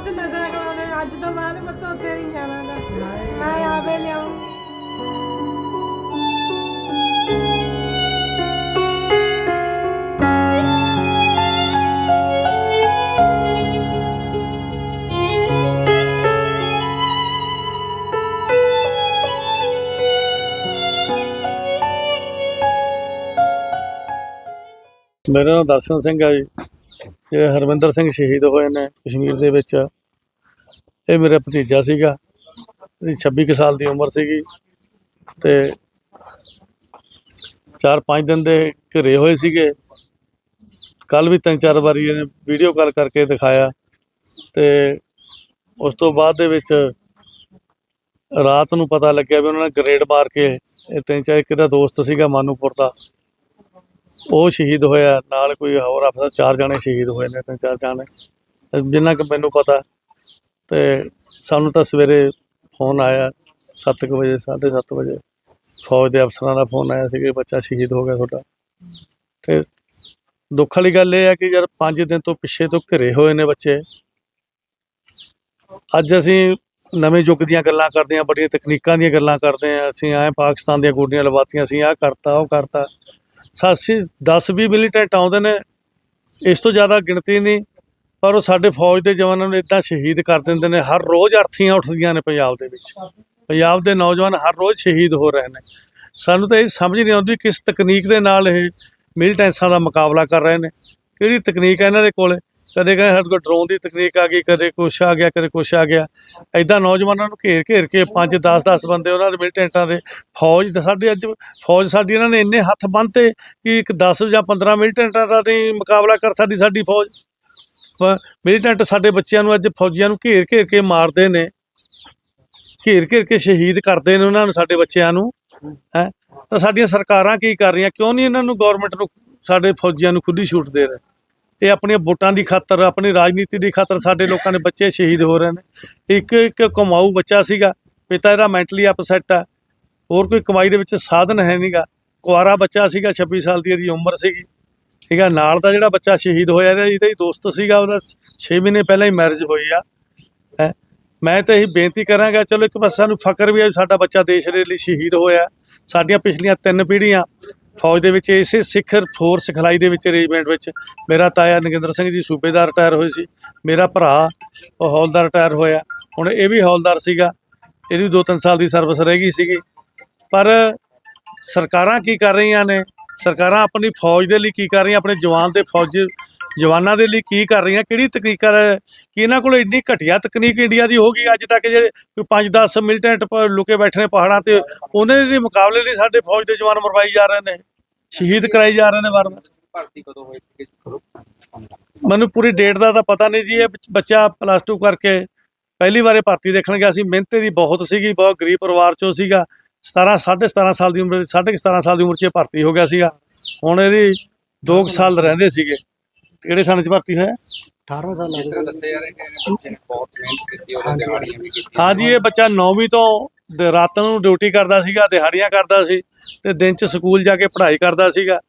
ਉਹਦੇ ਨਜ਼ਰ ਕਰਾਉਣੇ ਅੱਜ ਤੋਂ ਬਾਅਦ ਮੈਂ ਤਾਂ ਉੱਥੇ ਨਹੀਂ ਜਾਣਾ ਗਾ। ਮੈਂ ਆਵੇ ਲਿਆਉਂ ਮੇਰਾ ਨਾਮ ਦਰਸ਼ਨ ਸਿੰਘ ਹੈ ਜੀ। ਜਿਹੜੇ ਹਰਵਿੰਦਰ ਸਿੰਘ ਸ਼ਹੀਦ ਹੋਏ ਨੇ ਕਸ਼ਮੀਰ ਦੇ ਵਿੱਚ, ਇਹ ਮੇਰਾ ਭਤੀਜਾ ਸੀਗਾ ਇਹਦੀ 26 ਕੁ ਸਾਲ ਦੀ ਉਮਰ ਸੀਗੀ ਤੇ 4-5 ਦਿਨ ਦੇ ਘਰੇ ਹੋਏ ਸੀਗੇ। ਕੱਲ ਵੀ ਤਿੰਨ ਚਾਰ ਵਾਰੀ ਇਹਨੇ ਵੀਡੀਓ ਕਾਲ ਕਰਕੇ ਦਿਖਾਇਆ ਤੇ ਉਸ ਤੋਂ ਬਾਅਦ ਦੇ ਵਿੱਚ ਰਾਤ ਨੂੰ ਪਤਾ ਲੱਗਿਆ ਵੀ ਉਹਨਾਂ ਨੇ ਗ੍ਰੇਡ ਮਾਰ ਕੇ, ਇਹ ਤਿੰਨ ਚਾਰ ਇੱਕ ਦਾ ਦੋਸਤ ਸੀਗਾ ਮਾਨੂਪੁਰ ਦਾ ਉਹ ਸ਼ਹੀਦ ਹੋਇਆ, ਨਾਲ ਕੋਈ ਹੋਰ ਅਫਸਰ ਚਾਰ ਜਣੇ ਸ਼ਹੀਦ ਹੋਏ ਨੇ, ਤਿੰਨ ਚਾਰ ਜਾਣੇ। ਜਿੰਨਾ ਕਿ ਮੈਨੂੰ ਪਤਾ, ਤੇ ਸਾਨੂੰ ਤਾਂ ਸਵੇਰੇ ਫੋਨ ਆਇਆ 7:00 ਵਜੇ 7:30 ਵਜੇ। ਫੌਜ ਦੇ ਅਫਸਰਾਂ ਦਾ ਫੋਨ ਆਇਆ ਸੀ ਕਿ ਬੱਚਾ ਸ਼ਹੀਦ ਹੋ ਗਿਆ ਤੁਹਾਡਾ। ਤੇ ਦੁੱਖ ਵਾਲੀ ਗੱਲ ਇਹ ਹੈ ਕਿ ਯਾਰ 5 ਦਿਨ ਤੋਂ ਪਿੱਛੇ ਤੋਂ ਘਰੇ ਹੋਏ ਨੇ ਬੱਚੇ। ਅੱਜ ਅਸੀਂ ਨਵੇਂ ਯੁੱਗ ਦੀਆਂ ਗੱਲਾਂ ਕਰਦੇ ਹਾਂ, ਬੜੀਆਂ ਤਕਨੀਕਾਂ ਦੀਆਂ ਗੱਲਾਂ ਕਰਦੇ ਹਾਂ। ਅਸੀਂ ਆਏ ਪਾਕਿਸਤਾਨ ਦੀਆਂ ਗੋਡੀਆਂ ਲਵਾਤੀਆਂ, ਅਸੀਂ ਆਹ ਕਰਤਾ, ਉਹ ਕਰਤਾ। ਸਾਸੀ 10 20 ਮਿਲੀਟੈਂਟ ਆਉਂਦੇ ਨੇ, ਇਸ ਤੋਂ ਜ਼ਿਆਦਾ ਗਿਣਤੀ ਨਹੀਂ, ਪਰ ਉਹ ਸਾਡੇ ਫੌਜ ਦੇ ਜਵਾਨਾਂ ਨੂੰ ਇਦਾਂ ਸ਼ਹੀਦ ਕਰ ਦਿੰਦੇ ਨੇ, ਹਰ ਰੋਜ਼ ਅਰਥੀਆਂ ਉੱਠਦੀਆਂ ਨੇ ਪੰਜਾਬ ਦੇ ਵਿੱਚ। ਪੰਜਾਬ ਦੇ ਨੌਜਵਾਨ ਹਰ ਰੋਜ਼ ਸ਼ਹੀਦ ਹੋ ਰਹੇ ਨੇ। ਸਾਨੂੰ ਤਾਂ ਇਹ ਸਮਝ ਨਹੀਂ ਆਉਂਦੀ ਕਿਸ ਤਕਨੀਕ ਦੇ ਨਾਲ ਇਹ ਮਿਲੀਟੈਂਸਾਂ ਦਾ ਮੁਕਾਬਲਾ ਕਰ ਰਹੇ ਨੇ, ਕਿਹੜੀ ਤਕਨੀਕ ਹੈ ਇਹਨਾਂ ਦੇ ਕੋਲੇ? ਕਦੇ ਕਦੇ ਸਾਡੇ ਕੋਲ ਡਰੋਨ ਦੀ ਤਕਨੀਕ ਆ ਗਈ, ਕਦੇ ਕੁਛ ਆ ਗਿਆ, ਕਦੇ ਕੁਛ ਆ ਗਿਆ। ਐਦਾਂ ਨੌਜਵਾਨਾਂ ਨੂੰ ਘੇਰ ਘੇਰ ਕੇ 5 10 10 ਬੰਦੇ ਉਹਨਾਂ ਦੇ ਮਿਲੀਟੈਂਟਾਂ ਦੇ ਫੌਜ ਤਾਂ ਸਾਡੇ ਅੱਜ ਫੌਜ ਸਾਡੀ ਇਹਨਾਂ ਨੇ ਇੰਨੇ ਹੱਥ ਬੰਨ੍ਹਤੇ ਕਿ ਇੱਕ 10 ਜਾਂ 15 ਮਿਲੀਟੈਂਟਾਂ ਦਾ ਨਹੀਂ ਮੁਕਾਬਲਾ ਕਰ ਸਕਦੀ ਸਾਡੀ ਫੌਜ। ਪ- ਮਿਲੀਟੈਂਟ ਸਾਡੇ ਬੱਚਿਆਂ ਨੂੰ ਅੱਜ ਫੌਜੀਆਂ ਨੂੰ ਘੇਰ ਘੇਰ ਕੇ ਮਾਰਦੇ ਨੇ। ਘੇਰ ਘੇਰ ਕੇ ਸ਼ਹੀਦ ਕਰਦੇ ਨੇ ਉਹਨਾਂ ਨੂੰ ਸਾਡੇ ਬੱਚਿਆਂ ਨੂੰ, ਹੈ। ਤਾਂ ਸਾਡੀਆਂ ਸਰਕਾਰਾਂ ਕੀ ਕਰ ਰਹੀਆਂ? ਕਿਉਂ ਨਹੀਂ ਇਹਨਾਂ ਨੂੰ ਗਵਰਨਮੈਂਟ ਨੂੰ ਸਾਡੇ ਫੌਜੀਆਂ ਨੂੰ ਖੁੱਲੀ ਛੂਟ ਦੇ ਰਹੇ? ਇਹ ਆਪਣੀਆਂ ਵੋਟਾਂ ਦੀ ਖਾਤਰ, ਆਪਣੀ ਰਾਜਨੀਤੀ ਦੀ ਖਾਤਰ ਸਾਡੇ ਲੋਕਾਂ ਦੇ ਬੱਚੇ ਸ਼ਹੀਦ ਹੋ ਰਹੇ ਨੇ। ਇੱਕ ਇੱਕ ਕਮਾਊ ਬੱਚਾ ਸੀਗਾ, ਪਿਤਾ ਇਹਦਾ ਮੈਂਟਲੀ ਅਪਸੈਟ ਆ, ਹੋਰ ਕੋਈ ਕਮਾਈ ਦੇ ਵਿੱਚ ਸਾਧਨ ਹੈ ਨਹੀਂਗਾ ਕੁਆਰਾ ਬੱਚਾ ਸੀਗਾ 26 ਸਾਲ ਦੀ ਇਹਦੀ ਉਮਰ ਸੀਗੀ। ਠੀਕ ਆ, ਨਾਲ ਦਾ ਜਿਹੜਾ ਬੱਚਾ ਸ਼ਹੀਦ ਹੋਇਆ ਇਹਦਾ ਹੀ ਦੋਸਤ ਸੀਗਾ, ਉਹਦਾ 6 ਮਹੀਨੇ ਪਹਿਲਾਂ ਹੀ ਮੈਰਿਜ ਹੋਈ ਆ। ਹੈ, ਮੈਂ ਤਾਂ ਇਹ ਬੇਨਤੀ ਕਰਾਂਗਾ, ਚਲੋ ਇੱਕ ਪਾਸੇ ਸਾਨੂੰ ਫਕਰ ਵੀ ਹੈ ਵੀ ਸਾਡਾ ਬੱਚਾ ਦੇਸ਼ ਦੇ ਲਈ ਸ਼ਹੀਦ ਹੋਇਆ। ਸਾਡੀਆਂ ਪਿਛਲੀਆਂ ਤਿੰਨ ਪੀੜ੍ਹੀਆਂ ਫੌਜ ਦੇ ਵਿੱਚ ਇਸੇ ਸਿੱਖਰ ਫੋਰ ਸਿਖਲਾਈ ਦੇ ਵਿੱਚ ਰੇਜਮੈਂਟ ਵਿੱਚ ਮੇਰਾ ਤਾਇਆ ਨਗਿੰਦਰ ਸਿੰਘ ਜੀ ਸੂਬੇਦਾਰ ਰਿਟਾਇਰ ਹੋਏ ਸੀ, ਮੇਰਾ ਭਰਾ ਉਹ ਹੌਲਦਾਰ ਰਿਟਾਇਰ ਹੋਇਆ, ਹੁਣ ਇਹ ਵੀ ਹੌਲਦਾਰ ਸੀਗਾ, ਇਹਦੀ 2-3 ਸਾਲ ਦੀ ਸਰਵਿਸ ਰਹਿ ਗਈ ਸੀਗੀ, ਪਰ ਸਰਕਾਰਾਂ ਕੀ ਕਰ ਰਹੀਆਂ ਨੇ, ਸਰਕਾਰਾਂ ਆਪਣੀ ਫੌਜ ਦੇ ਲਈ ਕੀ ਕਰ ਰਹੀਆਂ, ਆਪਣੇ ਜਵਾਨ ਦੇ ਫੌਜ ਜਵਾਨਾਂ ਦੇ ਲਈ ਕੀ ਕਰ ਰਹੀਆਂ ਕਿਹੜੀ ਤਕਨੀਕਾਂ ਕਿ ਇਹਨਾਂ ਕੋਲ ਇੰਨੀ ਘਟੀਆ ਤਕਨੀਕ ਇੰਡੀਆ ਦੀ ਹੋ ਗਈ ਅੱਜ ਤੱਕ ਜਿਹੜੇ 5-10 ਮਿਲੀਟੈਂਟ ਲੁਕੇ ਬੈਠੇ ਨੇ ਪਹਾੜਾਂ ਤੇ ਉਹਨਾਂ ਦੇ ਮੁਕਾਬਲੇ ਲਈ ਸਾਡੇ ਫੌਜ ਦੇ ਜਵਾਨ ਮਰਵਾਈ ਜਾ ਰਹੇ ਨੇ ਸ਼ਹੀਦ ਕਰਾਈ ਜਾ ਰਹੇ ਨੇ ਵਾਰ ਭਰਤੀ ਕਦੋਂ ਹੋਈ ਸੀ ਮੈਨੂੰ ਪੂਰੀ ਡੇਟ ਦਾ ਤਾਂ ਪਤਾ ਨਹੀਂ ਜੀ ਇਹ ਬੱਚ- ਪਲੱਸ 2 ਕਰਕੇ ਪਹਿਲੀ ਵਾਰੇ ਭਰਤੀ ਦੇਖਣ ਗਿਆ ਸੀ ਮਿਹਨਤ ਦੀ ਬਹੁਤ ਸੀਗੀ ਬਹੁਤ ਗਰੀਬ ਪਰਿਵਾਰ ਚੋਂ ਸੀਗਾ 17 17.5 ਸਾਲ ਦੀ ਉਮਰ 17.5 ਸਾਲ ਦੀ ਉਮਰ 'ਚ ਭਰਤੀ ਹੋ ਗਿਆ ਸੀਗਾ। ਹੁਣ ਇਹਦੀ 2 ਸਾਲ ਰਹਿੰਦੇ ਸੀਗੇ। ਕਿਹੜੇ ਸਾਲ 'ਚ ਭਰਤੀ ਹੋਇਆ? 18 ਸਾਲ ਜਿਸ ਤਰ੍ਹਾਂ ਦੱਸਿਆ ਜਾ ਰਿਹਾ ਕਿ ਇਹਨੇ ਬੱਚੇ ਨੇ ਬਹੁਤ ਮਿਹਨਤ ਕੀਤੀ ਉਹਨੇ ਦਿਹਾੜੀਆਂ ਵੀ ਕੀਤੀਆਂ ਹਾਂਜੀ ਇਹ ਬੱਚਾ 9ਵੀਂ ਤੋਂ ਦ- ਰਾਤ ਨੂੰ ਡਿਊਟੀ ਕਰਦਾ ਸੀਗਾ ਦਿਹਾੜੀਆਂ ਕਰਦਾ ਸੀ ਤੇ ਦਿਨ 'ਚ ਸਕੂਲ ਜਾ ਕੇ ਪੜ੍ਹਾਈ ਕਰਦਾ ਸੀਗਾ।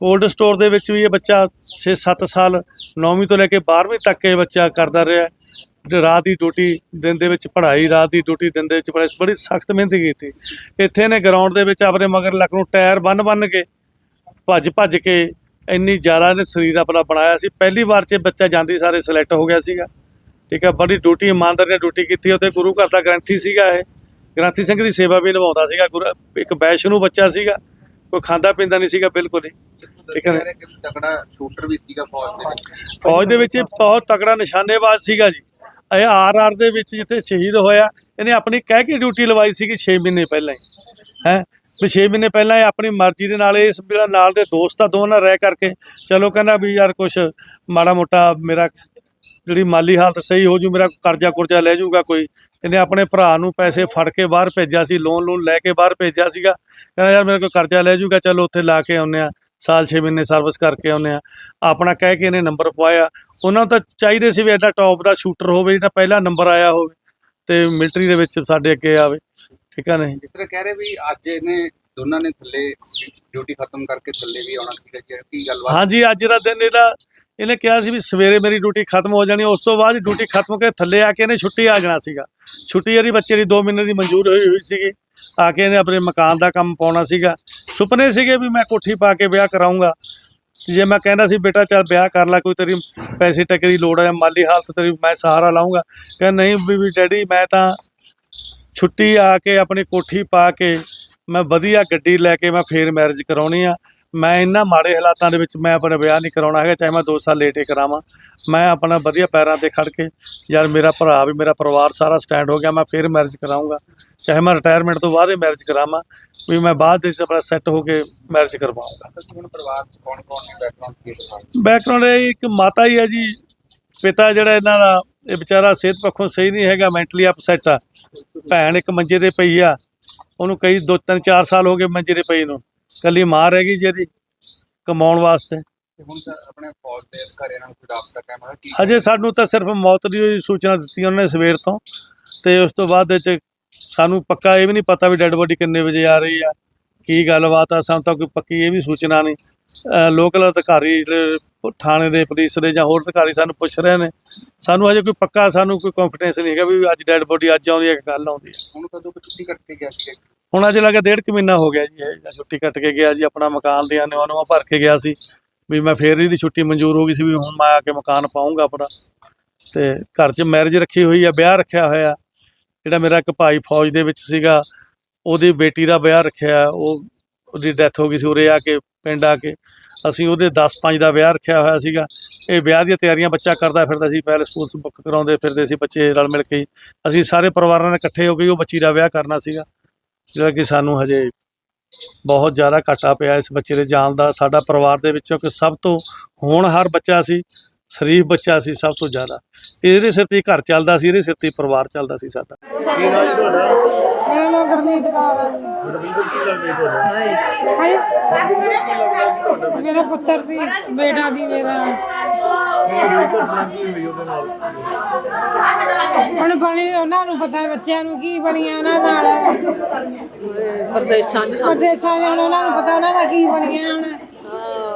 ਕੋਲਡ ਸਟੋਰ ਦੇ ਵਿੱਚ ਵੀ ਇਹ ਬੱਚਾ 6-7 ਸਾਲ 9ਵੀਂ ਤੋਂ ਲੈ ਕੇ 12ਵੀਂ ਤੱਕ ਇਹ ਬੱਚਾ ਕਰਦਾ ਰਿਹਾ। ਤੇ ਰਾਤ ਦੀ ਡਿਊਟੀ ਦਿਨ ਦੇ ਵਿੱਚ ਪੜ੍ਹਾਈ ਰਾਤ ਦੀ ਡਿਊਟੀ ਦਿਨ ਦੇ ਵਿੱਚ ਪੜ੍ਹਾਈ ਬੜੀ ਸਖਤ ਮਿਹਨਤ ਕੀਤੀ। ਇੱਥੇ ਨੇ ਗਰਾਊਂਡ ਦੇ ਵਿੱਚ ਆਪਣੇ ਮਗਰ ਲੱਕ ਨੂੰ ਟਾਇਰ ਬੰਨ-ਬੰਨ ਕੇ ਭੱਜ ਭੱਜ ਕੇ ਇੰਨੀ ਜ਼ਿਆਦਾ ਇਹਨੇ ਸਰੀਰ ਆਪਣਾ ਬਣਾਇਆ ਸੀ। ਪਹਿਲੀ ਵਾਰ 'ਚ ਬੱਚਾ ਜਾਂਦੀ ਸਾਰੇ ਸਿਲੈਕਟ ਹੋ ਗਿਆ ਸੀਗਾ। ਠੀਕ ਹੈ ਬੜੀ ਡਿਊਟੀ ਇਮਾਨਦਾਰੀ ਨਾਲ ਡਿਊਟੀ ਕੀਤੀ। ਉੱਥੇ ਗੁਰੂ ਘਰ ਦਾ ਗ੍ਰੰਥੀ ਸੀਗਾ ਇਹ। ਗ੍ਰੰਥੀ ਸਿੰਘ ਦੀ ਸੇਵਾ ਵੀ ਨਿਭਾਉਂਦਾ ਸੀਗਾ। ਇੱਕ ਵੈਸ਼ਨੂ ਬੱਚਾ ਸੀਗਾ। ਕੋਈ ਖਾਂਦਾ ਪੀਂਦਾ ਨਹੀਂ ਸੀਗਾ ਬਿਲਕੁਲ ਹੀ। ਠੀਕ ਹੈ ਜਾ ਰਿਹਾ ਕਿ ਤਕੜਾ ਸ਼ੂਟਰ ਵੀ ਸੀਗਾ ਫੌਜ ਦੇ ਵਿੱਚ। ਫੌਜ ਦੇ ਵਿੱਚ ਇਹ ਬਹੁਤ ਤਕੜਾ ਨਿਸ਼ਾਨੇਬਾਜ਼ ਸੀਗਾ ਜੀ। ਇਹ ਆਰ ਆਰ ਦੇ ਵਿੱਚ ਜਿੱਥੇ ਸ਼ਹੀਦ ਹੋਇਆ ਇਹਨੇ ਆਪਣੀ ਕਹਿ ਕੇ ਡਿਊਟੀ ਲਵਾਈ ਸੀਗੀ 6 ਮਹੀਨੇ ਪਹਿਲਾਂ ਹੀ। ਹੈ? ਵੀ 6 ਮਹੀਨੇ ਪਹਿਲਾਂ ਇਹ ਆਪਣੀ ਮਰਜ਼ੀ ਦੇ ਨਾਲ ਇਸ ਮੇਰਾ ਨਾਲ ਦੇ ਦੋਸਤ ਆ, ਦੋਨਾਂ ਰਹਿ ਕਰਕੇ। ਚਲੋ ਕਹਿੰਦਾ ਵੀ ਯਾਰ ਕੁਛ ਮਾੜਾ ਮੋਟਾ ਮੇਰਾ ਜਿਹੜੀ ਮਾਲੀ ਹਾਲਤ ਸਹੀ ਹੋ ਜੂ, ਮੇਰਾ ਕਰਜ਼ਾ ਕੁਰਜ਼ਾ ਲੈ ਜਾਊਗਾ ਕੋਈ। ਇਹਨੇ ਆਪਣੇ ਭਰਾ ਨੂੰ ਪੈਸੇ ਫੜ ਕੇ ਬਾਹਰ ਭੇਜਿਆ ਸੀ ਲੋਨ ਲੋਨ ਲੈ ਕੇ ਬਾਹਰ ਭੇਜਿਆ ਸੀਗਾ। ਕਹਿੰਦਾ ਯਾਰ ਮੇਰੇ ਕੋਲ ਕਰਜ਼ਾ ਲੈ ਜੂਗਾ, ਚਲੋ ਉੱਥੇ ਲਾ ਕੇ ਆਉਂਦੇ ਆ ਸਾਲ 6 ਮਹੀਨੇ ਸਰਵਿਸ ਕਰਕੇ ਆਉਂਦੇ ਆ ਆਪਣਾ ਕਹਿ ਕੇ ਇਹਨੇ ਨੰਬਰ ਪਵਾਇਆ। ਉਹਨਾਂ ਨੂੰ ਤਾਂ ਚਾਹੀਦੇ ਸੀ ਵੀ ਐਡਾ ਟੌਪ ਦਾ ਸ਼ੂਟਰ ਹੋਵੇ, ਜਿਹੜਾ ਪਹਿਲਾ ਨੰਬਰ ਆਇਆ ਹੋਵੇ ਤੇ ਮਿਲਟਰੀ ਦੇ ਵਿੱਚ ਸਾਡੇ ਅੱਗੇ ਆਵੇ। ਠੀਕ ਹੈ ਨਹੀਂ ਜਿਸ ਤਰ੍ਹਾਂ ਕਹਿ ਰਹੇ ਵੀ ਅੱਜ ਇਹਨੇ ਦੋਨਾਂ ਨੇ ਥੱਲੇ ਡਿਊਟੀ ਖਤਮ ਕਰਕੇ ਥੱਲੇ ਵੀ ਆਉਣਾ ਸੀਗਾ ਜੀ ਕੀ ਗੱਲਬਾਤ? ਹਾਂਜੀ ਅੱਜ ਦਾ ਦਿਨ ਇਹਦਾ ਇਹਨੇ ਕਿਹਾ ਸੀ ਵੀ ਸਵੇਰੇ ਮੇਰੀ ਡਿਊਟੀ ਖਤਮ ਹੋ ਜਾਣੀ ਉਸ ਤੋਂ ਬਾਅਦ ਡਿਊਟੀ ਖਤਮ ਕਰਕੇ ਥੱਲੇ ਆ ਕੇ ਇਹਨੇ ਛੁੱਟੀ ਆ ਜਾਣਾ ਸੀਗਾ। ਛੁੱਟੀ ਇਹਦੀ ਬੱਚੇ ਦੀ 2 ਮਹੀਨੇ ਦੀ ਮਨਜ਼ੂਰ ਹੋਈ ਹੋਈ ਸੀਗੀ ਆ ਕੇ ਇਹਨੇ ਆਪਣੇ ਮਕਾਨ ਦਾ ਕੰਮ ਪਾਉਣਾ ਸੀਗਾ। ਸੁਪਨੇ ਸੀਗੇ ਵੀ ਮੈਂ ਕੋਠੀ ਪਾ ਕੇ ਵਿਆਹ ਕਰਾਉਂਗਾ ਜੇ ਮੈਂ ਕਹਿੰਦਾ ਸੀ ਬੇਟਾ ਚੱਲ ਵਿਆਹ ਕਰ ਲੈ ਕੋਈ ਤੇਰੀ ਪੈਸੇ ਟਕੇ ਦੀ ਲੋੜ ਹੈ ਮਾਲੀ ਹਾਲਤ ਤੇਰੀ ਮੈਂ ਸਹਾਰਾ ਲਾਉਂਗਾ ਕਹਿੰਦਾ ਨਹੀਂ ਵੀ ਡੈਡੀ ਮੈਂ ਤਾਂ ਛੁੱਟੀ ਆ ਕੇ ਆਪਣੀ ਕੋਠੀ ਪਾ ਕੇ ਮੈਂ ਵਧੀਆ ਗੱਡੀ ਲੈ ਕੇ ਮੈਂ ਫੇਰ ਮੈਰਿਜ ਕਰਾਉਣੀ ਆ। ਮੈਂ ਇੰਨਾ ਮਾੜੇ ਹਾਲਾਤਾਂ ਦੇ ਵਿੱਚ ਮੈਂ ਆਪਣਾ ਵਿਆਹ ਨਹੀਂ ਕਰਾਉਣਾ ਹੈਗਾ ਚਾਹੇ ਮੈਂ 2 ਸਾਲ ਲੇਟੇ ਕਰਾਵਾਂ। ਮੈਂ ਆਪਣਾ ਵਧੀਆ ਪੈਰਾਂ ਤੇ ਖੜ ਕੇ ਯਾਰ ਮੇਰਾ ਭਰਾ ਵੀ ਮੇਰਾ ਪਰਿਵਾਰ ਸਾਰਾ ਸਟੈਂਡ ਹੋ ਗਿਆ ਮੈਂ ਫੇਰ ਮੈਰਿਜ ਕਰਾਉਂਗਾ ਚਾਹੇ ਮੈਂ ਰਿਟਾਇਰਮੈਂਟ ਤੋਂ ਬਾਅਦ ਹੀ ਮੈਰਿਜ ਕਰਾਵਾਂ ਵੀ ਮੈਂ ਬਾਅਦ ਵਿੱਚ ਆਪਣਾ ਸੈੱਟ ਹੋ ਕੇ ਮੈਰਿਜ ਕਰਵਾਉਂਗਾ ਹੁਣ ਪਰਿਵਾਰ ਚ ਕੌਣ ਕੌਣ ਨੇ? ਬੈਕਗ੍ਰਾਉਂਡ ਕੀ ਬੈਕਗ੍ਰਾਉਂਡ ਇਹ ਇੱਕ ਮਾਤਾ ਹੀ ਹੈ ਜੀ। ਪਿਤਾ ਜਿਹੜਾ ਇਹਨਾਂ ਦਾ ਇਹ ਵਿਚਾਰਾ ਸਿਹਤ ਪੱਖੋਂ ਸਹੀ ਨਹੀਂ ਹੈਗਾ ਮੈਂਟਲੀ ਅਪਸੈਟ ਆ। ਭੈਣ ਇੱਕ ਮੰਜੇ ਤੇ ਪਈ ਆ ਉਹਨੂੰ ਕਈ ਦੋ ਤਿੰਨ ਚਾਰ ਸਾਲ ਹੋ ਗਏ ਮੰਜੇ ਤੇ ਪਈ ਨੂੰ। ਕੱਲੀ ਮਾਂ ਰਹਿ ਗਈ ਜਿਹਦੀ ਕਮਾਉਣ ਵਾਸਤੇ। ਹੁਣ ਤਾਂ ਆਪਣੇ ਫੌਜ ਦੇ ਅਧਿਕਾਰੀਆਂ ਨਾਲ ਕੋਈ ਰਾਬਤਾ ਕਾਇਮ ਹੈ ਕੀ ਅਜੇ ਸਾਨੂੰ ਤਾਂ ਸਿਰਫ ਮੌਤ ਦੀ ਸੂਚਨਾ ਦਿੱਤੀ ਉਹਨਾਂ ਨੇ ਸਵੇਰ ਤੋਂ ਤੇ ਉਸ ਤੋਂ ਬਾਅਦ ਵਿੱਚ ਸਾਨੂੰ ਪੱਕਾ ਇਹ ਵੀ ਨਹੀਂ ਪਤਾ ਵੀ ਡੈੱਡ ਬੋਡੀ ਕਿੰਨੇ ਵਜੇ ਆ ਰਹੀ ਆ। ਕੀ ਗੱਲਬਾਤ ਆ? ਸਾਨੂੰ ਤਾਂ ਕੋਈ ਪੱਕੀ ਇਹ ਵੀ ਸੂਚਨਾ ਨਹੀਂ। ਲੋਕਲ ਅਧਿਕਾਰੀ ਥਾਣੇ ਦੇ ਪੁਲਿਸ ਦੇ ਜਾਂ ਹੋਰ ਅਧਿਕਾਰੀ ਸਾਨੂੰ ਪੁੱਛ ਰਹੇ ਨੇ। ਸਾਨੂੰ ਅਜੇ ਕੋਈ ਪੱਕਾ ਸਾਨੂੰ ਕੋਈ ਕੰਫੀਡੈਂਸ ਨਹੀਂ ਹੈਗਾ ਵੀ ਅੱਜ ਡੈੱਡ ਬੋਡੀ ਅੱਜ ਆਉਂਦੀ ਹੈ ਕਿ ਕੱਲ ਆਉਂਦੀ ਹੈ। ਹੁਣ ਕਦੋਂ ਛੁੱਟੀ ਕੱਟ ਕੇ ਗਿਆ ਸੀ? ਹੁਣ ਅਜੇ ਲੱਗਾ ਡੇਢ ਕੁ ਮਹੀਨਾ ਹੋ ਗਿਆ ਜੀ ਇਹ ਛੁੱਟੀ ਕੱਟ ਕੇ ਗਿਆ ਜੀ ਆਪਣਾ ਮਕਾਨ ਦੀਆਂ ਨਿਵਾਂ ਨੂੰ ਭਰ ਕੇ ਗਿਆ ਸੀ। ਵੀ ਮੈਂ ਫੇਰ ਇਹਦੀ ਛੁੱਟੀ ਮਨਜ਼ੂਰ ਹੋ ਗਈ ਸੀ ਵੀ ਹੁਣ ਮੈਂ ਆ ਕੇ ਮਕਾਨ ਪਾਉਂਗਾ ਆਪਣਾ। ਤੇ ਘਰ 'ਚ ਮੈਰਿਜ ਰੱਖੀ ਹੋਈ ਆ ਵਿਆਹ ਰੱਖਿਆ ਹੋਇਆ। ਜਿਹੜਾ ਮੇਰਾ ਇੱਕ ਭਾਈ ਫੌਜ ਦੇ ਵਿੱਚ ਸੀਗਾ ਉਹਦੀ ਬੇਟੀ ਦਾ ਵਿਆਹ ਰੱਖਿਆ, ਉਹ ਉਹਦੀ ਡੈਥ ਹੋ ਗਈ ਸੀ ਉਰੇ ਆ ਕੇ, ਪਿੰਡ ਆ ਕੇ। ਅਸੀਂ ਉਹਦੇ 10-5 ਦਾ ਵਿਆਹ ਰੱਖਿਆ ਹੋਇਆ ਸੀਗਾ। ਇਹ ਵਿਆਹ ਦੀਆਂ ਤਿਆਰੀਆਂ ਬੱਚਾ ਕਰਦਾ ਫਿਰਦਾ ਸੀ ਪਹਿਲੇ ਸਕੂਲ ਬੁੱਕ ਕਰਾਉਂਦੇ ਫਿਰਦੇ ਸੀ ਬੱਚੇ ਰਲ ਮਿਲ ਕੇ। ਹੀ। ਅਸੀਂ ਸਾਰੇ ਪਰਿਵਾਰਾਂ ਨਾਲ ਇਕੱਠੇ ਹੋ ਕੇ ਉਹ ਬੱਚੀ ਦਾ ਵਿਆਹ ਕਰਨਾ ਸੀਗਾ। ਜਿਹੜਾ ਕਿ ਸਾਨੂੰ ਹਜੇ ਬਹੁਤ ਜ਼ਿਆਦਾ ਘਾਟਾ ਪਿਆ ਇਸ ਬੱਚੇ ਦੇ ਜਾਣ ਦਾ। ਸਾਡਾ ਪਰਿਵਾਰ ਦੇ ਵਿੱਚੋਂ ਕਿ ਸਭ ਤੋਂ ਹੋਣਹਾਰ ਬੱਚਾ ਸੀ। ਸ਼ਰੀਫ ਬੱਚਾ ਸੀ ਸਭ ਤੋਂ ਜ਼ਿਆਦਾ। ਇਹਦੇ ਸਿਰ ਤੇ ਘਰ ਚੱਲਦਾ ਸੀ ਇਹਦੇ ਸਿਰ ਤੇ ਪਰਿਵਾਰ ਚੱਲਦਾ ਸੀ ਸਾਡਾ। ਮੇਰਾ ਨਾਮ ਗੁਰਮੀਤ ਕੌਰ ਹੈ ਹਾਏ ਮੇਰਾ ਪੁੱਤਰ ਦੀ ਬੇਟਾ ਦੀ ਮੇਰਾ। ਹੁਣ ਬਣੀ ਉਹਨਾਂ ਨੂੰ ਪਤਾ ਹੈ ਬੱਚਿਆਂ ਨੂੰ ਕੀ ਬਣੀਆਂ ਉਹਨਾਂ ਨਾਲ। ਪ੍ਰਦੇਸ਼ਾਂ 'ਚ ਸਾਨੂੰ। ਪਰਦੇਸਾਂ ਦੇ ਉਹਨਾਂ ਨੂੰ ਪਤਾ ਉਹਨਾਂ ਦਾ ਕੀ ਬਣੀਆਂ ਹੁਣ।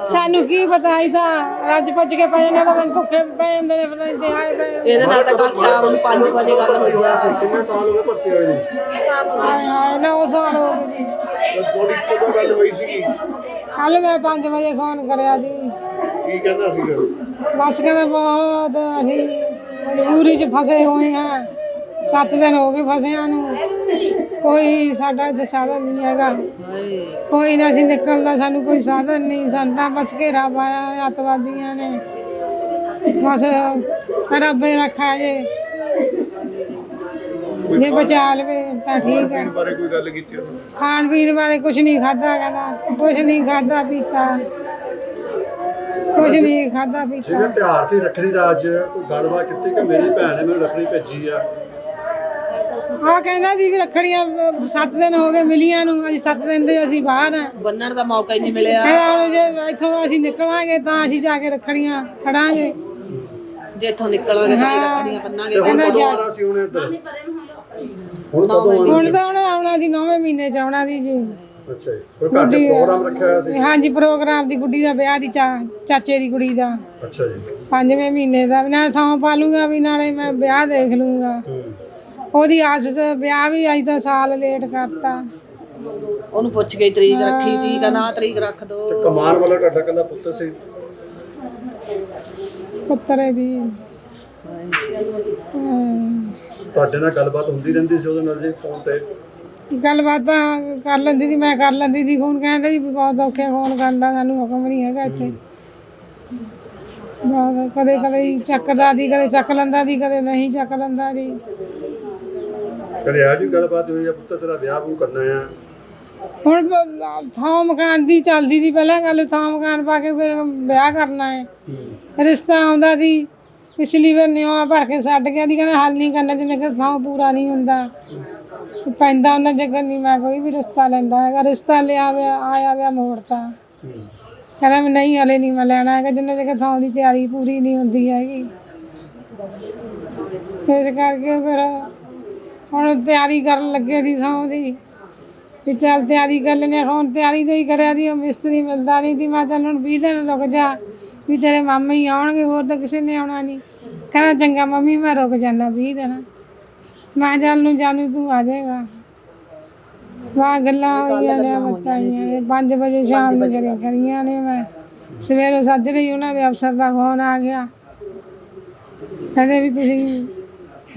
ਸਾਨੂੰ ਕੀ ਪਤਾ ਤਾਂ ਰੱਜ ਪੁੱਜ ਕੇ ਪਏ ਨੇ ਤਾਂ ਮੈਨੂੰ ਭੁੱਖੇ ਪੈ ਜਾਂਦੇ ਨੇ ਪਤਾ ਨਹੀਂ ਤੇ ਆਏ ਪਏ ਨੇ। ਇਹਦੇ ਨਾਲ ਤਾਂ ਕੱਲ ਸ਼ਾਮ ਨੂੰ 5 ਵਜੇ ਗੱਲ ਹੋਈ। ਆ ਕਿੰਨੇ ਸਾਲ ਹੋ ਗਏ ਭਰਤੀ ਹੋਏ ਨੇ? ਹਾਏ ਹਾਏ 9 ਸਾਲ ਹੋ ਗਏ ਜੀ। ਤੁਹਾਡੀ ਕਦੋਂ ਗੱਲ ਹੋਈ ਸੀਗੀ? ਕੱਲ ਮੈਂ 5 ਵਜੇ ਫੋਨ ਕਰਿਆ ਜੀ। ਕੀ ਕਹਿੰਦਾ ਸੀਗਾ? ਬਸ ਕਹਿੰਦਾ ਬਹੁਤ ਅਸੀਂ ਮਜਬੂਰੀ 'ਚ ਫਸੇ ਹੋਏ ਹਾਂ। ਸੱਤ ਦਿਨ ਹੋ ਗਏ ਫਸਿਆਂ ਨੂੰ। ਕੋਈ ਸਾਡਾ ਸਾਧਨ ਨਹੀਂ ਹੈਗਾ। ਕੋਈ ਨਾ ਅਸੀਂ ਨਿਕਲਦਾ ਸਾਨੂੰ ਕੋਈ ਸਾਧਨ ਨਹੀਂ। ਸਾਡਾ ਬਸ ਘੇਰਾ ਪਾਇਆ ਅੱਤਵਾਦੀਆਂ ਨੇ। ਬਸ ਰੱਬ ਰੱਖਾ ਜੇ। ਜੇ ਬਚਾ ਲਵੇ ਤਾਂ ਠੀਕ ਹੈ। ਬਾਰੇ ਕੋਈ ਗੱਲ ਕੀਤੀ ਉਹਨਾਂ ਖਾਣ ਪੀਣ ਬਾਰੇ ਕੁਝ ਨਹੀਂ ਖਾਦਾ ਕਹਿੰਦਾ। ਕੁਝ ਨਹੀਂ ਖਾਦਾ ਪੀਤਾ। ਕੁਝ ਨਹੀਂ ਖਾਦਾ ਪੀਤਾ। ਜਿਵੇਂ ਤਿਉਹਾਰ ਸੀ ਰੱਖੜੀ ਦਾ ਅੱਜ ਕੋਈ ਗੱਲਬਾਤ ਕੀਤੀ ਕਿ ਮੇਰੀ ਭੈਣ ਨੇ ਮੈਨੂੰ ਰੱਖੜੀ ਭੇਜੀ ਆ? ਆ ਕਹਿੰਦਾ ਸੀ ਵੀ ਰੱਖੜੀਆਂ 7 ਦਿਨ ਹੋ ਗਏ ਮਿਲੀਆਂ ਨੂੰ ਅਜੇ 7 ਦਿਨ ਦੇ ਅਸੀਂ ਬਾਹਰ ਆ। ਬੰਨਣ ਦਾ ਮੌਕਾ ਹੀ ਨਹੀਂ ਮਿਲਿਆ। ਕਹਿੰਦਾ ਹੁਣ ਜੇ ਇੱਥੋਂ ਅਸੀਂ ਨਿਕਲਾਂਗੇ ਤਾਂ ਅਸੀਂ ਜਾ ਕੇ ਰੱਖੜੀਆਂ ਖੜਾਂਗੇ। ਜੇ ਇੱਥੋਂ ਨਿਕਲਾਂਗੇ ਤਾਂ ਰੱਖੜੀਆਂ ਬੰਨਾਂਗੇ। ਹੁਣ ਜਾ- ਆਉਣਾ ਸੀ ਉਹਨੇ ਇੱਧਰ? ਹੁਣ ਕਦੋਂ ਆਉਣਾ? ਹੁਣ ਤਾਂ ਉਹਨੇ ਆਉਣਾ ਦੀ 9ਵੇਂ ਮਹੀਨੇ ਚ ਆਉਣਾ ਦੀ ਜੀ। ਅੱਛਾ ਜੀ। ਕੋਈ ਘਰ 'ਚ ਪ੍ਰੋਗਰਾਮ ਰੱਖਿਆ ਹੋਇਆ ਸੀ? ਹਾਂਜੀ ਪ੍ਰੋਗਰਾਮ ਦੀ ਗੁੱਡੀ ਦਾ ਵਿਆਹ ਦੀ ਚਾ- ਚਾਚੇ ਦੀ ਕੁੜੀ ਦਾ। ਅੱਛਾ ਜੀ। ਪੰਜਵੇਂ ਮਹੀਨੇ ਦਾ। ਵੀ ਨਾਲ ਥਾਂ ਪਾ ਲੂੰਗਾ ਵੀ ਨਾਲੇ ਮੈਂ ਵਿਆਹ ਦੇਖ ਲੂੰਗਾ। ਹੂੰ। ਉਹਦੀ 'ਚ ਵਿਆਹ ਵੀ ਅੱਜ ਤਾਂ ਸਾਲ ਲੇਟ ਕਰਤਾ। ਉਹਨੂੰ ਪੁੱਛ ਕੇ ਤਰੀਕ ਰੱਖੀ ਤੀ ਕਹਿੰਦਾ ਆਹ ਤਰੀਕ ਰੱਖ ਦੋ। ਤੇ ਕਮਾਨ ਵਾਲਾ ਤੁਹਾਡਾ ਕੱਲਾ ਪੁੱਤ ਸੀ। ਪੁੱਤਰੇ ਦੀ। ਹਾਂ। ਤੁਹਾਡੇ ਨਾਲ ਗੱਲਬਾਤ ਹੁੰਦੀ ਰਹਿੰਦੀ ਸੀ ਉਹਦੇ ਨਾਲ ਜੀ ਫੋਨ ਤੇ? ਗੱਲਬਾਤ ਤਾਂ ਕਰ ਲੈਂਦੀ ਸੀ ਮੈਂ ਕਰ ਲੈਂਦੀ ਸੀ ਫੋਨ ਕਹਿੰਦਾ ਜੀ ਵੀ ਬਹੁਤ ਔਖੇ ਫੋਨ ਕਰਦਾ ਸਾਨੂੰ ਹੁਕਮ ਨਹੀਂ ਹੈਗਾ ਇੱਥੇ। ਬਹੁਤ ਕਦੇ ਕਦੇ ਹੀ ਚੱਕਦਾ ਦੀ ਕਦੇ ਚੱਕ ਲੈਂਦਾ ਦੀ ਕਦੇ ਨਹੀਂ ਚੱਕ ਲੈਂਦਾ ਦੀ ਕਦੇ ਆ ਜੀ ਗੱਲਬਾਤ ਹੋਈ ਆ ਪੁੱਤ ਤੇਰਾ ਵਿਆਹ ਵੀ ਕਰਨਾ ਆ? ਹੁਣ ਬ- ਥਾਂ ਮਕਾਨ ਦੀ ਚੱਲਦੀ ਸੀ ਪਹਿਲਾਂ ਗੱਲ ਥਾਂ ਮਕਾਨ ਪਾ ਕੇ ਫਿਰ ਵਿਆਹ ਕਰਨਾ ਹੈ। ਰਿਸ਼ਤਾ ਆਉਂਦਾ ਸੀ ਪਿਛਲੀ ਵਾਰ ਨਿਉਆ ਭਰ ਕੇ ਛੱਡ ਗਿਆ ਦੀ ਕਹਿੰਦਾ ਹੱਲ ਨਹੀਂ ਕਰਨਾ ਜਿੰਨੇ ਕਿ ਥਾਂ ਪੂਰਾ ਨਹੀਂ ਹੁੰਦਾ। ਪੈਂਦਾ ਉਹਨਾਂ ਜਗ੍ਹਾ ਨਹੀਂ ਮੈਂ ਕੋਈ ਵੀ ਰਿਸ਼ਤਾ ਲੈਂਦਾ ਹੈਗਾ ਰਿਸ਼ਤਾ ਲਿਆ ਵਿਆ ਆਇਆ ਵਿਆ ਮੋੜਤਾ। ਕਹਿੰਦਾ ਮੈਂ ਨਹੀਂ ਹਲੇ ਨਹੀਂ ਮੈਂ ਲੈਣਾ ਹੈਗਾ ਜਿੰਨੇ ਜਗ੍ਹਾ ਥਾਂ ਦੀ ਤਿਆਰੀ ਪੂਰੀ ਨਹੀਂ ਹੁੰਦੀ ਹੈਗੀ। ਇਸ ਕਰਕੇ ਫਿਰ ਹੁਣ ਤਿਆਰੀ ਕਰਨ ਲੱਗੇ ਦੀ ਸੌਂ ਦੀ। ਵੀ ਚੱਲ ਤਿਆਰੀ ਕਰ ਲੈਨੇ ਹੁਣ ਤਿਆਰੀ ਤਾਂ ਹੀ ਕਰਿਆ ਦੀ ਉਹ ਮਿਸਤਰੀ ਮਿਲਦਾ ਨਹੀਂ ਦੀ। ਮੈਂ ਚੱਲ ਹੁਣ 20 ਦਿਨ ਰੁਕ ਜਾ ਵੀ ਤੇਰੇ ਮਾਮੇ ਹੀ ਆਉਣਗੇ ਹੋਰ ਤਾਂ ਕਿਸੇ ਨੇ ਆਉਣਾ ਨਹੀਂ। ਕਹਿੰਦਾ ਚੰਗਾ ਮੰਮੀ ਮੈਂ ਰੁਕ ਜਾਣਾ 20 ਦਿਨ। ਮੈਂ ਚੱਲ ਨੂੰ ਜਾਣੂ ਤੂੰ ਆ ਜਾਏਗਾ। ਵਾਹ ਗੱਲਾਂ ਹੋਈਆਂ ਨੇ ਬਤਾਈਆਂ ਨੇ 5 ਵਜੇ ਸ਼ਾਮ ਨੂੰ ਕਰੇ ਕਰੀਆਂ ਨੇ ਮੈਂ ਸਵੇਰੇ ਸੱਜਰੇ ਹੀ ਉਹਨਾਂ ਦੇ ਅਫਸਰ ਦਾ ਫੋਨ ਆ ਗਿਆ। ਕਹਿੰਦੇ ਵੀ ਤੁਸੀਂ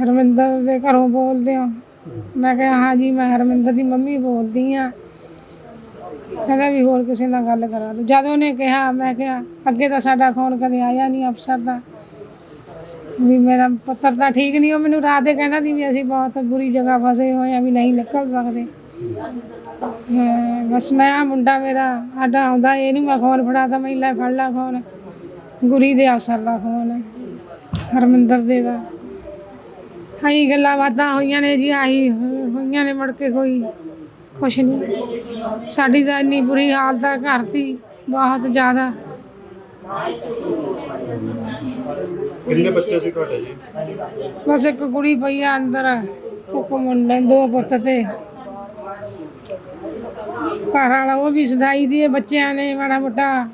ਹਰਮਿੰਦਰ ਦੇ ਘਰੋਂ ਬੋਲਦੇ ਹੋ। ਮੈਂ ਕਿਹਾ, ਹਾਂ ਜੀ, ਮੈਂ ਹਰਮਿੰਦਰ ਦੀ ਮੰਮੀ ਬੋਲਦੀ ਆ ਕਹਿੰਦਾ ਵੀ ਹੋਰ ਕਿਸੇ ਨਾਲ ਗੱਲ ਕਰਾ ਲਓ ਜਦ ਉਹਨੇ ਕਿਹਾ, ਮੈਂ ਕਿਹਾ, ਅੱਗੇ ਤਾਂ ਸਾਡਾ ਫੋਨ ਕਦੇ ਆਇਆ ਨਹੀਂ ਅਫਸਰ ਦਾ। ਵੀ ਮੇਰਾ ਪੁੱਤਰ ਤਾਂ ਠੀਕ ਨਹੀਂ, ਉਹ ਮੈਨੂੰ ਰਾਤ ਦੇ ਕਹਿੰਦਾ ਸੀ ਵੀ ਅਸੀਂ ਬਹੁਤ ਬੁਰੀ ਜਗ੍ਹਾ ਫਸੇ ਹੋਏ ਆ ਵੀ ਨਹੀਂ ਨਿਕਲ ਸਕਦੇ। ਬਸ ਮੈਂ ਆ ਮੁੰਡਾ ਮੇਰਾ ਆਡਾ ਆਉਂਦਾ, ਇਹ ਨਹੀਂ ਮੈਂ ਫੋਨ ਫੜਾਤਾ ਮੈਂ ਲੈ ਫੜ ਲਾ ਫੋਨ। ਗੁਰੀ ਦੇ ਅਫਸਰ ਦਾ ਫੋਨ ਹਰਮਿੰਦਰ ਦੇ ਦਾ। ਕਈ ਗੱਲਾਂ ਬਾਤਾਂ ਹੋਈਆਂ ਨੇ ਜੀ ਆਹੀ ਹੋ- ਹੋਈਆਂ ਨੇ ਮੁੜ ਕੇ ਕੋਈ ਕੁਛ ਨਹੀਂ। ਸਾਡੀ ਤਾਂ ਇੰਨੀ ਬੁਰੀ ਹਾਲਤ ਆ ਘਰ ਦੀ ਬਹੁਤ ਜ਼ਿਆਦਾ। ਕਿੰਨੇ ਬੱਚੇ ਸੀ ਤੁਹਾਡੇ ਜੀ? ਬਸ ਇੱਕ ਕੁੜੀ ਪਈ ਆ ਅੰਦਰ ਇੱਕ ਮੁੰਡਾ ਦੋ ਪੁੱਤ ਤੇ। ਘਰ ਵਾਲਾ ਉਹ ਵੀ ਸਦਾਈ ਦੀ ਬੱਚਿਆਂ ਨੇ ਮਾੜਾ ਮੋਟਾ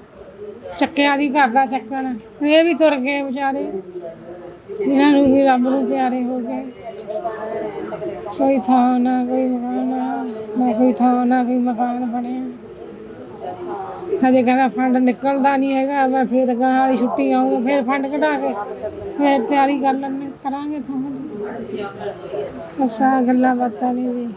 ਚੱਕਿਆ ਦੀ ਘਰ ਦਾ ਚੱਕਣ। ਇਹ ਵੀ ਤੁਰ ਗਏ ਵਿਚਾਰੇ। ਇਹਨਾਂ ਨੂੰ ਵੀ ਰੱਬ ਨੂੰ ਪਿਆਰੇ ਹੋ ਗਏ। ਕੋਈ ਥਾਂ ਨਾ, ਕੋਈ ਮਕਾਨ ਨਾ ਨਾ ਕੋਈ ਥਾਂ, ਨਾ ਕੋਈ ਮਕਾਨ ਬਣਿਆ। ਹਜੇ ਕਹਿੰਦਾ ਫੰਡ ਨਿਕਲਦਾ ਨਹੀਂ ਹੈਗਾ, ਮੈਂ ਫਿਰ ਗਾਂ ਵਾਲੀ ਛੁੱਟੀ ਆਉਂਗਾ ਫਿਰ ਫੰਡ ਕਢਾ ਕੇ ਫਿਰ ਤਿਆਰੀ ਕਰ ਲੈਣੇ ਕਰਾਂਗੇ ਤੁਹਾਨੂੰ। ਅਸਾਂ ਗੱਲਾਂ ਬਾਤਾਂ ਨਹੀਂ ਵੀ